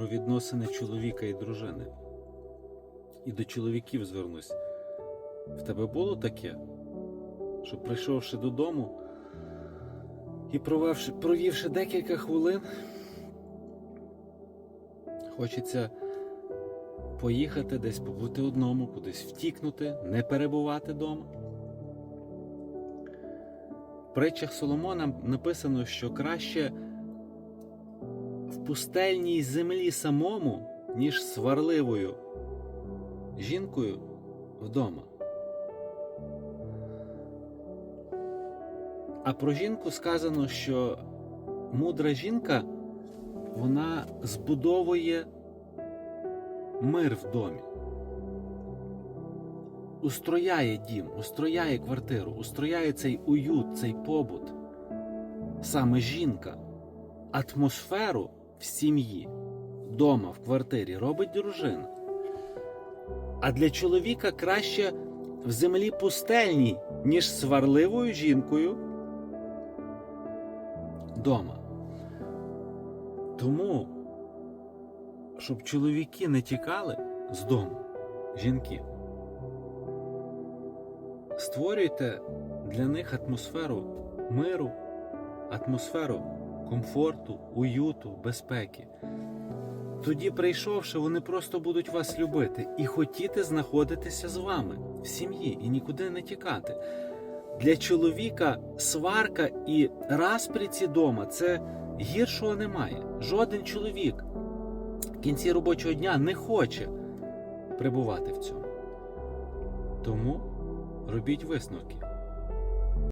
про відносини чоловіка і дружини. І до чоловіків звернусь. В тебе було таке, що прийшовши додому і провівши, провівши декілька хвилин, хочеться поїхати десь побути одному, кудись втікнути, не перебувати вдома. В притчах Соломона написано, що краще пустельній землі самому, ніж сварливою жінкою вдома. А про жінку сказано, що мудра жінка вона збудовує мир в домі. Устрояє дім, устрояє квартиру, устрояє цей уют, цей побут. Саме жінка. Атмосферу в сім'ї, дома, в квартирі робить дружина. А для чоловіка краще в землі пустельній, ніж сварливою жінкою дома. Тому, щоб чоловіки не тікали з дому, жінки, створюйте для них атмосферу миру, атмосферу комфорту, уюту, безпеки. Тоді, прийшовши, вони просто будуть вас любити і хотіти знаходитися з вами в сім'ї і нікуди не тікати. Для чоловіка сварка і распріці дома це гіршого немає. Жоден чоловік в кінці робочого дня не хоче прибувати в цьому. Тому робіть висновки.